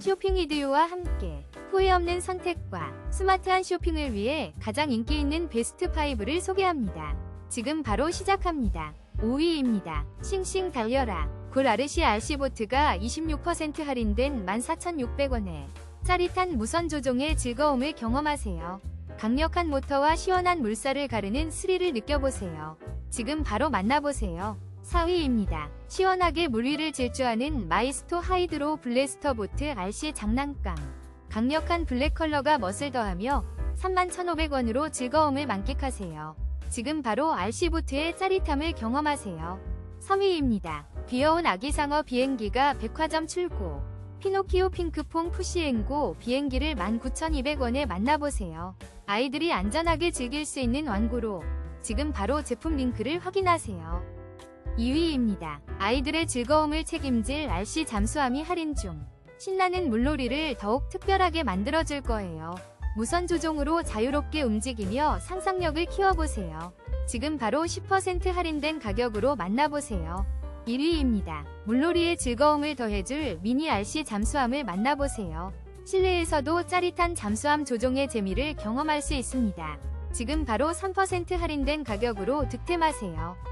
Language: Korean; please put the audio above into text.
쇼핑 이디오와 함께 후회 없는 선택과 스마트한 쇼핑을 위해 가장 인기 있는 베스트 5를 소개합니다. 지금 바로 시작합니다. 5위입니다. 싱싱 달려라. 굴 아르시 RC보트가 26% 할인된 14,600원에 짜릿한 무선 조종의 즐거움을 경험하세요. 강력한 모터와 시원한 물살을 가르는 스릴을 느껴보세요. 지금 바로 만나보세요. 4위입니다. 시원하게 물 위를 질주하는 마이스토 하이드로 블래스터 보트 RC 장난감. 강력한 블랙 컬러가 멋을 더하며 31,500원으로 즐거움을 만끽하세요. 지금 바로 RC보트의 짜릿함을 경험하세요. 3위입니다. 귀여운 아기상어 비행기가 백화점 출고. 피노키오 핑크퐁 푸시앵고 비행기를 19,200원에 만나보세요. 아이들이 안전하게 즐길 수 있는 완구로 지금 바로 제품 링크를 확인하세요. 2위입니다. 아이들의 즐거움을 책임질 RC 잠수함이 할인 중. 신나는 물놀이를 더욱 특별하게 만들어줄 거예요. 무선 조종으로 자유롭게 움직이며 상상력을 키워보세요. 지금 바로 10% 할인된 가격으로 만나보세요. 1위입니다. 물놀이의 즐거움을 더해줄 미니 RC 잠수함을 만나보세요. 실내에서도 짜릿한 잠수함 조종의 재미를 경험할 수 있습니다. 지금 바로 3% 할인된 가격으로 득템하세요.